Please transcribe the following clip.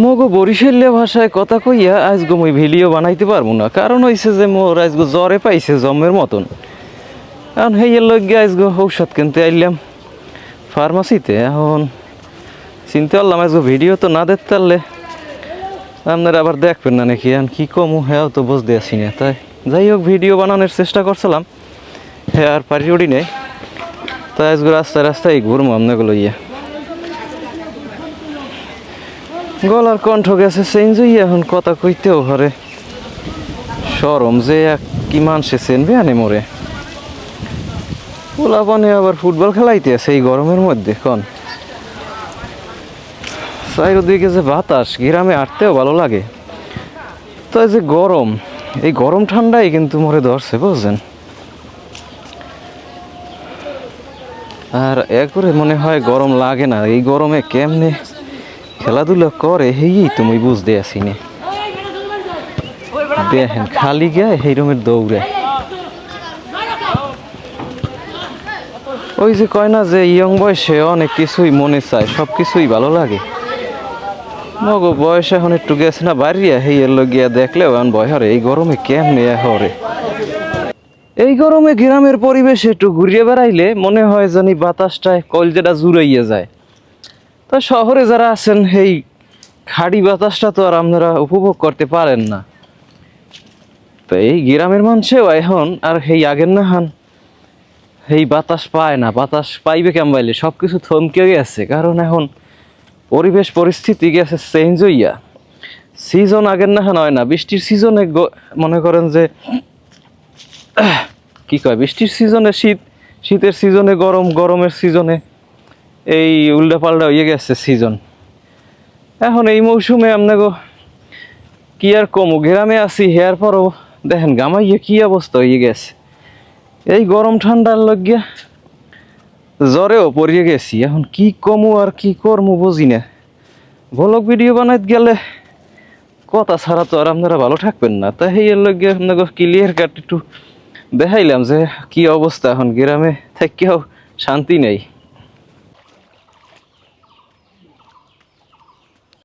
মগো বরিশালীয় ভাষায় কথা কইয়া আজগো মই ভিডিও বানাইতে পারব না। কারণ হইছে যে মোর আজগো জ্বরে পাইছে জমের মতন। এখন হেয়ের লগে আজগো ঔষধ কিনতে আইলাম ফার্মাসিতে। এখন চিনতে পারলাম আজগো ভিডিও তো না দেখতে পারলে আপনারা আবার দেখবেন না নাকি? এখন কি কমু? হ্যাঁ তো বুঝতে আসি না। তাই যাই হোক, ভিডিও বানানোর চেষ্টা করছিলাম। হ্যাঁ আর পারি উড়ি নেই। তাই আজগো রাস্তায় রাস্তায় ঘুরবো আপনাগুলো ইয়ে গলার কণ্ঠ গেছে চেঞ্জ হইয়া এখন কথা কইতেও হরে সরম যে এক কি মানসে চেনবে আনে মোরে। পোলাপানে আবার ফুটবল খেলাইতে আছে এই গরমের মধ্যে কন চারিদিকে যে বাতাস, গ্রামে আটতেও ভালো লাগে। তো যে গরম, এই গরম ঠান্ডাই কিন্তু মরে ধরছে, বুঝছেন? আর একবারে মনে হয় গরম লাগে না, এই গরমে কেমনে খেলাধুলা করে, হেই, তুমি বুঝতে আসি নে দেখেন, খালি গায়ে রকমের দৌড়ে। ওই যে কয় না যে, ইয়ং বয়সে অনেক কিছুই মনে চায়, সব কিছুই ভালো লাগে। মগো বয়স এখন একটু গেছে না, বাড়িয়া হেই এর গিয়া দেখলেও এখন ভয় হরে, এই গরমে কেমনে হরে। এই গরমে গ্রামের পরিবেশে একটু ঘুরিয়ে বেড়াইলে মনে হয় জানি বাতাসটায় কলজেটা জুড়াইয়া যায়। তা শহরে যারা আছেন, এই খাড়ি বাতাসটা তো আর আপনারা উপভোগ করতে পারেন না। তো এই গ্রামের মানুষেও এখন আর সেই আগের না হান এই বাতাস পায় না, বাতাস পাইবে কেমবাইলে সব কিছু থমকে গেছে, কারণ এখন পরিবেশ, পরিস্থিতি গেছে চেঞ্জ হইয়া। সিজন আগের না হয় না, বৃষ্টির সিজনে মনে করেন যে, কি কয়, বৃষ্টির সিজনে শীত, শীতের সিজনে গরম, গরমের সিজনে এই উল্টা পাল্টা হয়ে গেছে সিজন এখন এই মৌসুমে আপনাকে কি আর কমু, গ্রামে আছি, হেয়ার পরও দেখেন গামাইয়ে কি অবস্থা হয়ে গেছে। এই গরম ঠান্ডার লাগিয়া জ্বরেও পড়িয়ে গেছি, এখন কি কমু আর কি করমু বুঝি না। ভ্লগ ভিডিও বানাইতে গেলে কথা ছাড়া তো আর আপনারা ভালো থাকবেন না। তাই এই লগে আপনাকে ক্লিয়ার কাট একটু দেখাইলাম যে কি অবস্থা এখন গ্রামে, থেকেও শান্তি নেই।